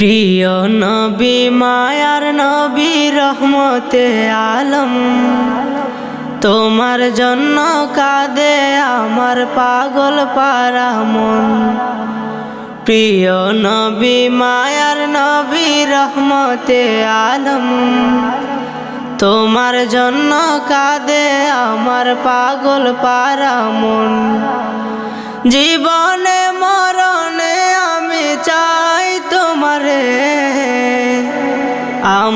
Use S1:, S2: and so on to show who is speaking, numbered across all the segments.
S1: প্রিয় নবী, মায়ার নবী, রহমতে আলম। তোমার জন্য কাঁদে আমার পাগল পারা মন। প্রিয় নবী, মায়ার নবী, রহমতে আলম। তোমার জন্য কাঁদে আমার পাগল পারা মন। জীবনে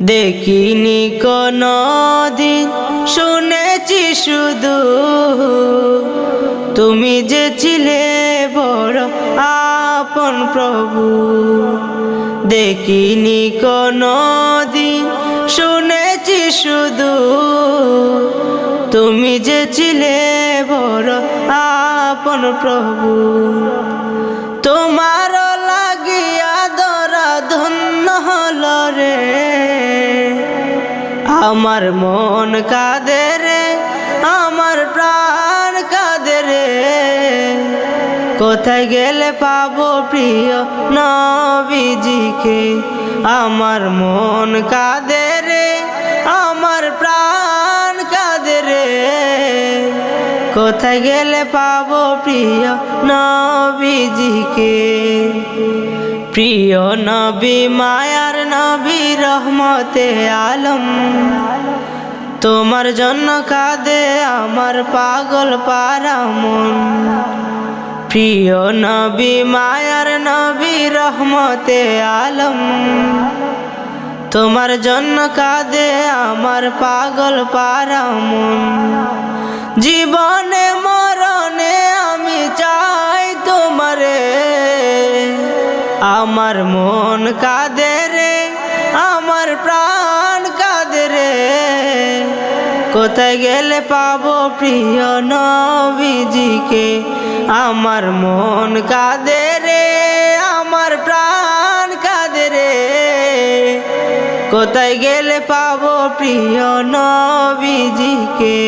S1: দেখিনি কোনো দিন শুনেছি শুধু তুমি যে ছিলে বড় আপন প্রভু। দেখিনি কোনো দিন শুনেছি শুধু তুমি যে ছিলে বড় আপন প্রভু। তোমার আমার মন কাঁদে রে, আমার প্রাণ কাঁদে রে। কোথায় গেলে পাবো প্রিয় নবীজিকে? আমার মন কাঁদে রে, আমার প্রাণ কাঁদে রে। কোথায় গেলে পাবো প্রিয় নবীজিকে? প্রিয় নবী মায়ার নবী রহমতে আলম। তোমার জন্য কাঁদে আমার পাগল পারা মন। প্রিয় নবী, মায়ার নবী রহমতে আলম। তোমার জন্য কাঁদে আমার পাগল পারা মন। জীবনে মরণে আমি চাই তোমারে। আমার মন কাঁদে কোথায় গেলে পাবো প্রিয় নবীজিকে? আমার মন কাঁদে রে, আমার প্রাণ কাঁদে রে। কোথায় গেলে পাবো প্রিয় নবীজিকে?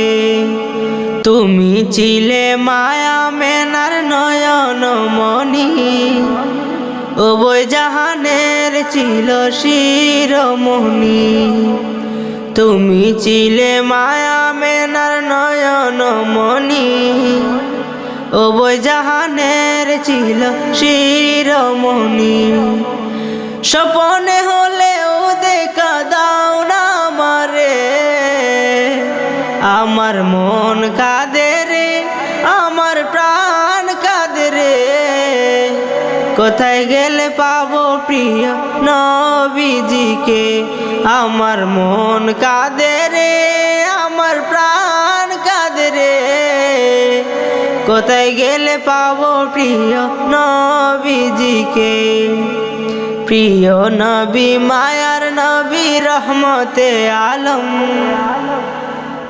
S1: তুমি ছিলে মায়া মেনার নয়ন মণি। ওবই জাহানের ছিল শিরোমণি। তুমি চিলে মায়া মেনার নয়ন মণি। ও জাহানের ছিল শিরমণি স্বপনে হলেও দেখা দাও না আমারে। আমার মন কাঁদে কোথায় গেলে পাবো প্রিয় নবীজিকে? আমার মন কাঁদে রে, আমার প্রাণ কাঁদে রে। কোথায় গেলে পাবো প্রিয় নবীজিকে? প্রিয় নবী, মায়ার নবী, রহমতে আলম।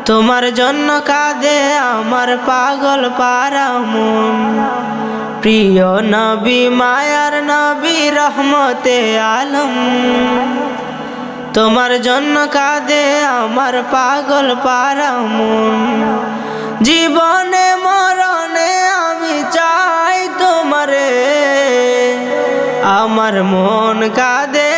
S1: তোমার জন্য কাঁদে আমার পাগল পারা মন। প্রিয় নবী, মায়ার নবী, রহমতে আলম। তোমার জন্য কাঁদে আমার পাগল পারা মন। জীবনে মরণে আমি চাই তোমারে। আমার মন কাঁদে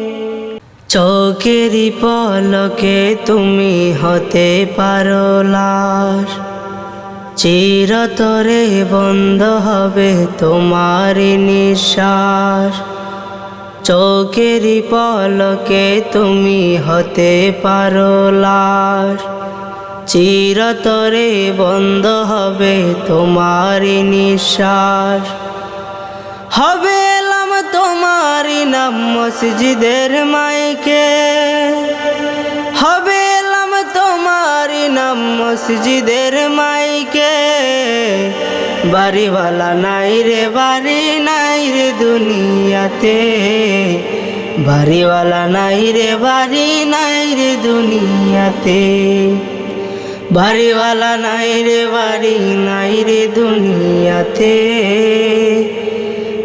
S1: চোখেরই পলকে তুমি হতে পারো লাশ। চিরতরে বন্ধ হবে তোমার নিঃশ্বাস। চৌকেরই পলকে তুমি হতে পারো লাশ। চিরতরে বন্ধ হবে তোমারই নিঃশ্বাস। হবে এলাম তোমারই নাম মসজিদের মাইকে। হবে এলাম তোমারই নাম মসজিদের মাইকে। বাড়িওয়ালা নাই রে, বাড়ি নাই রে দুনিয়াতে। বাড়িওয়ালা নাই রে, বাড়ি নাই রে দুনিয়াতে। বাড়িওয়ালা নাই রে, বাড়ি নাই রে দুনিয়াতে।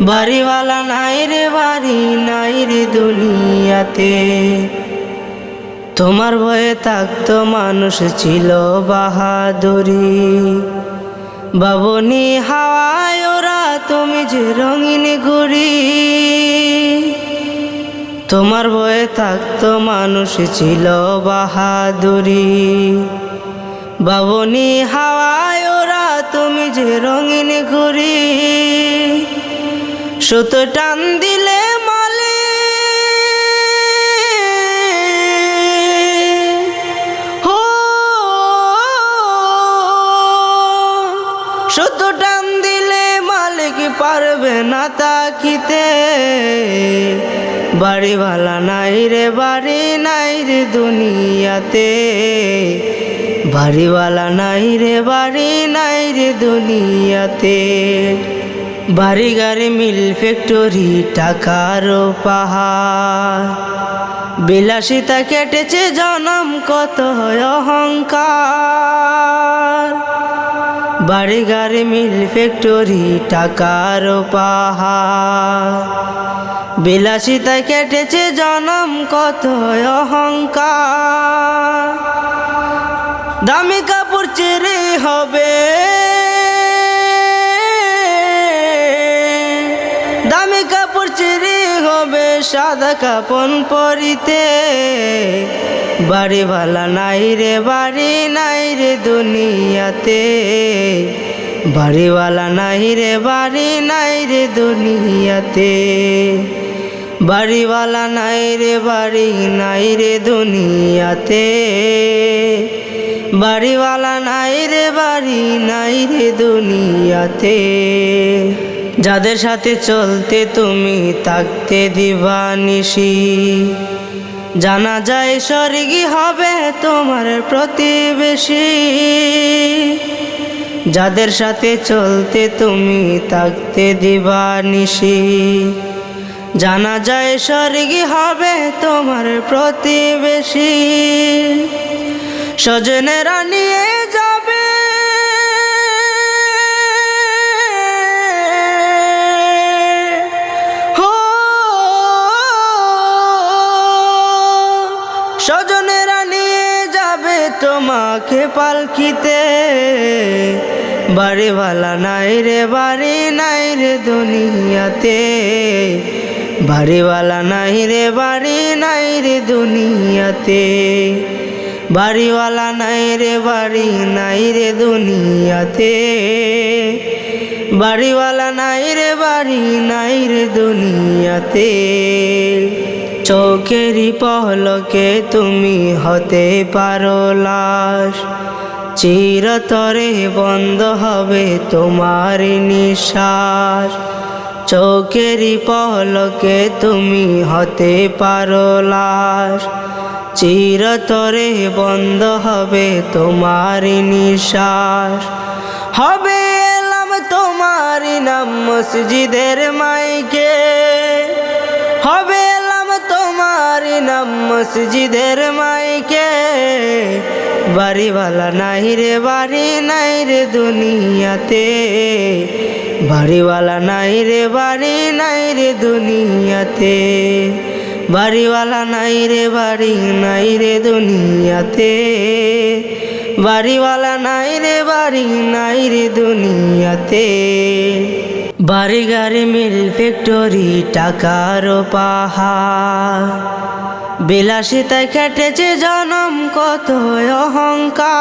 S1: বাড়িওয়ালা নাই রে, বাড়ি নাই রে দুনিয়াতে। তোমার ভয়ে থাকতো মানুষ ছিল বাহাদুরি। বাবনি হাওয়ায় ওরা তুমি যে রঙিন ঘুরি তোমার ভয়ে থাকতো মানুষ ছিল বাহাদুরি। বাবনি হাওয়ায় ওরা তুমি যে রঙিন ঘুরি সুত টান দিলে মালে। হো, সুত টান দিলে মালিক পারবে না তাকিতে। বাড়িওয়ালা নাই রে, বাড়ি নাই রে দুনিয়াতে। বাড়িওয়ালা নাই রে, বাড়ি নাই রে দুনিয়াতে। বাড়ি গাড়ি মিল ফ্যাক্টরি, টাকার পাহাড়। বিলাসিতা কেটেছে জনম, কত অহংকার। বাড়ি গাড়ি মিল ফ্যাক্টরি, টাকার পাহাড়। বিলাসিতা কেটেছে জনম, কত অহংকার। দামি কাপড় চেরে হবে। চেরে হবে সাদা কাপন পরিতে। বাড়িওয়ালা নাই রে, বাড়ি নাই রে দুনিয়াতে। বাড়িওয়ালা নাই রে, বাড়ি নাই রে দুনিয়াতে। বাড়িওয়ালা নাই রে, বাড়ি নাই রে দুনিয়াতে। বাড়িওয়ালা নাই রে, বাড়ি নাই রে দুনিয়াতে। যাদের সাথে চলতে তুমি থাকতে দিবা নিশি জানা যায় স্বর্গী হবে তোমার প্রতিবেশী। যাদের সাথে চলতে তুমি থাকতে দিবা নিশি জানা যায় স্বর্গী হবে তোমার প্রতিবেশী। স্বজনেরা নিয়ে তোমাকে পালকিতে। বাড়িওয়ালা নাই রে, বাড়ি নাই রে দুনিয়াতে। বাড়িওয়ালা নাই রে, বাড়ি নাই রে দুনিয়াতে। বাড়িওয়ালা নাই রে, বাড়ি নাই রে দুনিয়াতে। বাড়িওয়ালা নাই রে, বাড়ি নাই রে দুনিয়াতে। চোখেরই পহলকে তুমি হতে পারো লাশ। চিরতরে বন্ধ হবে তোমার নিঃশ্বাস। চোখেরই পহলকে তুমি হতে পারো লাশ। চিরতরে বন্ধ হবে তোমার নিঃশ্বাস। হবে এলাম তোমার নাম মসজিদের মাইকে। হবে নাম মসজিদের মাইকে। বাড়িওয়ালা নাই রে, বাড়ি নাই রে দুনিয়াতে। বাড়িওয়ালা নাই রে, বাড়ি নাই রে দুনিয়াতে। বাড়িওয়ালা নাই রে, বাড়ি নাই রে দুনিয়াতে। বাড়িওয়ালা নাই রে, বাড়ি নাই রে দুনিয়াতে। বাড়ি গাড়ি মিল ফ্যাক্টরি, টাকার পাহাড়। বিলাসিতায় খেটেছে জনম, কত অহংকার।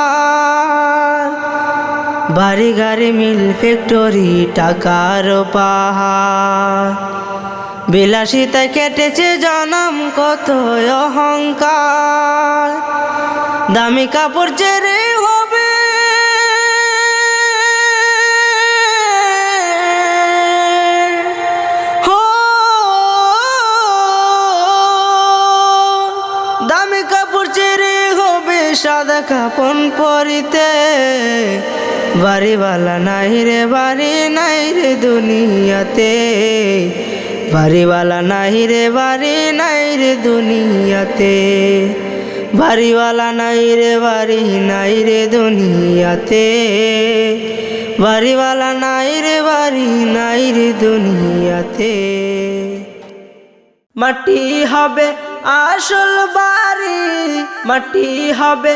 S1: বাড়ি গাড়ি মিল, ফ্যাক্টরি, টাকার পাহাড়। বিলাসিতায় কেটেছে জনম, কত অহংকার। দামি কাপড় চেরে হবে পরিতে বাড়িওয়ালা নাই রে, বাড়ি নাই রে দুনিয়াতে। বাড়িওয়ালা নাই রে, বাড়ি নাই রে দুনিয়াতে। বাড়িওয়ালা নাই রে, বাড়ি নাই রে দুনিয়াতে। বাড়িওয়ালা নাই রে, বাড়ি নাই রে দুনিয়াতে। মাটি হবে আসল বাড়ি, মাটি হবে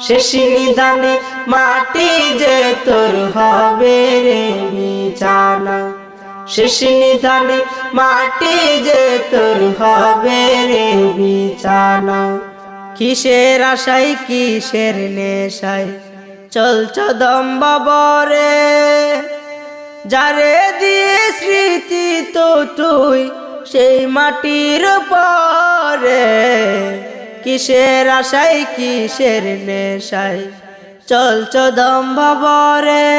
S1: শেষ নিদানে মাটি যে তোর হবে রে বিছানা। শেষ নিদানে মাটি যে তোর হবে রে বিছানা। কিসের আশায়, কিসের নেশায়? চলছ দম্বাবরে যারে দিয়ে স্মৃতি তো তুই, সেই মাটির পরে কিসের আশায়, কিসের নেশায়? চলছ দম্বাবরে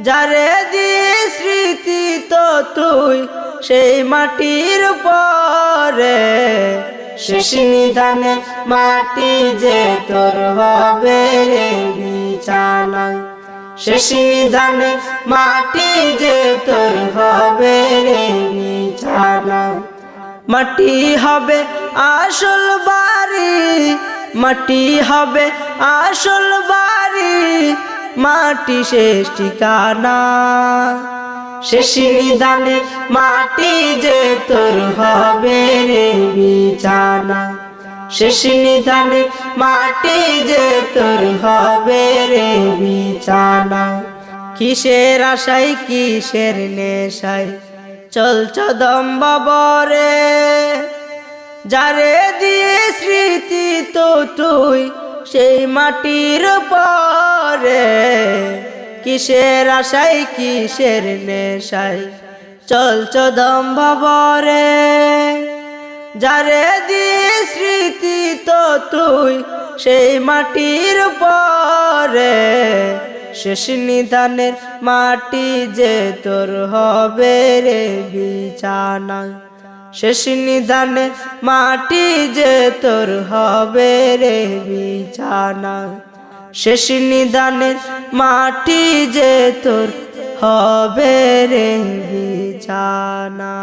S1: যারে দিয়ে স্মৃতি তো তুই সেই মাটির পরে শেষ নিদানে মাটি যে তোর হবে রে বিছানা শেষ নিদানে মাটি যে তোর হবে রে বিছানা মাটি হবে আসল বাড়ি, মাটি হবে আসল বাড়ি, মাটি শেষ ঠিকানা। শেষ নিদানে মাটি যে তোর হবে রে বিছানা। শেষ নিদানে মাটি যে তোর হবে রে বিছানা। কিসের আশায়, কিসের নেশায়? চলছ দম্বাবরে যারে দিয়ে স্মৃতি তো তুই, সেই মাটির পরে কিসের আশায়, কিসের নেশায় চলছ দম্বাবরে যারে দিয়ে স্মৃতি তো তুই, সেই মাটির পরে শেষ নিদানের মাটি যে তোর হবে রে বিছানা শেষ নিদানে মাটি যে তোর হবে রে বিছানা। শেষ নিদানে মাটি যে তোর হবে রে বিছানা।